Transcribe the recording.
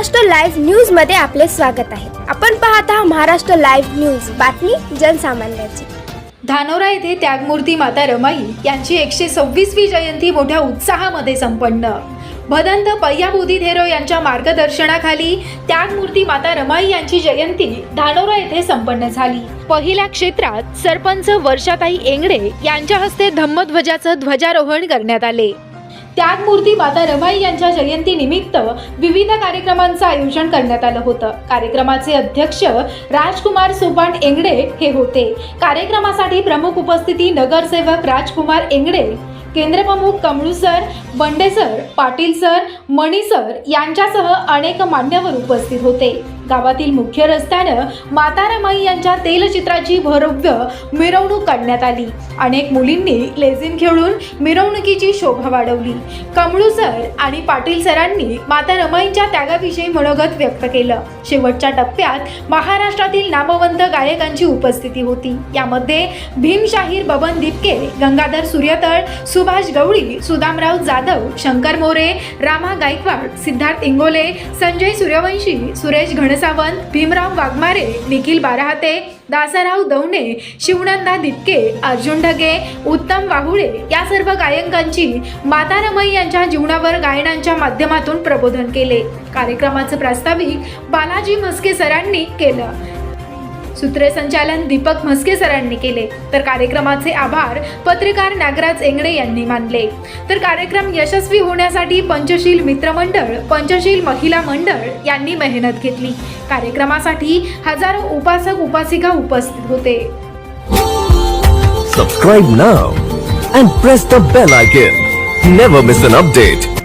Maharashtra live न्यूजमध्ये आपले स्वागत आहे. आपण पाहत आहात महाराष्ट्र लाईव्ह न्यूज. बातमी जनसामान्याची. धानोरा येथे त्यागमूर्ती माता रमाई यांची एकशे सव्वीसवी जयंती मोठ्या उत्साहामध्ये संपन्न. भदंत पय्या धेरो यांच्या मार्गदर्शनाखाली त्यागमूर्ती माता रमाई यांची जयंती धानोरा येथे संपन्न झाली. पहिल्या क्षेत्रात सरपंच वर्षाताई एंगडे यांच्या हस्ते धम्मध्वजाचं ध्वजारोहण करण्यात आले. त्यागमूर्ती माता रमाई यांच्या जयंती निमित्त विविध कार्यक्रमांचं आयोजन करण्यात आलं होतं. कार्यक्रमाचे अध्यक्ष राजकुमार सोपान एंगडे हे होते. कार्यक्रमासाठी प्रमुख उपस्थिती नगरसेवक Rajkumar Yengde केंद्रप्रमुख Kamalu sir Bande sir Patil sir Mani sir यांच्यासह अनेक मान्यवर उपस्थित होते. गावातील मुख्य रस्त्यानं माता रमाई यांच्या तेलचित्राची भरव्य मिरवणूक काढण्यात आली. अनेक मुलींनी लेझिम खेळून मिरवणुकीची शोभा वाढवली. कमळू सर आणि पाटील सरांनी माता रमाईंच्या त्यागाविषयी मनोगत व्यक्त केलं. शेवटच्या टप्प्यात महाराष्ट्रातील नामवंत गायकांची उपस्थिती होती. यामध्ये भीमशाहीर बबन दिपके गंगाधर सूर्यतळ सुभाष गवळी सुदामराव जाधव शंकर मोरे रामा गायकवाड सिद्धार्थ इंगोले संजय सूर्यवंशी सुरेश घनसावंत भीमराव वाघमारे निखिल बाराहाते दासाराव दवणे शिवनंदा दिपके अर्जुन ढगे उत्तम वाहुळे या सर्व गायकांची माता रमई यांच्या जीवनावर गायनांच्या माध्यमातून प्रबोधन केले. कार्यक्रमाचं प्रास्ताविक बालाजी म्हस्के सरांनी केलं. सूत्रसंचालन दीपक म्हस्के सरांनी केले. तर कार्यक्रमाचे आभार पत्रकार नागराज एंगडे यांनी मानले. तर कार्यक्रम यशस्वी होण्यासाठी पंचशील मित्रमंडळ पंचशील महिला मंडळ यांनी मेहनत घेतली. कार्यक्रमासाठी हजारो उपासक उपासिका उपस्थित होते. Subscribe now and press the bell icon never miss an update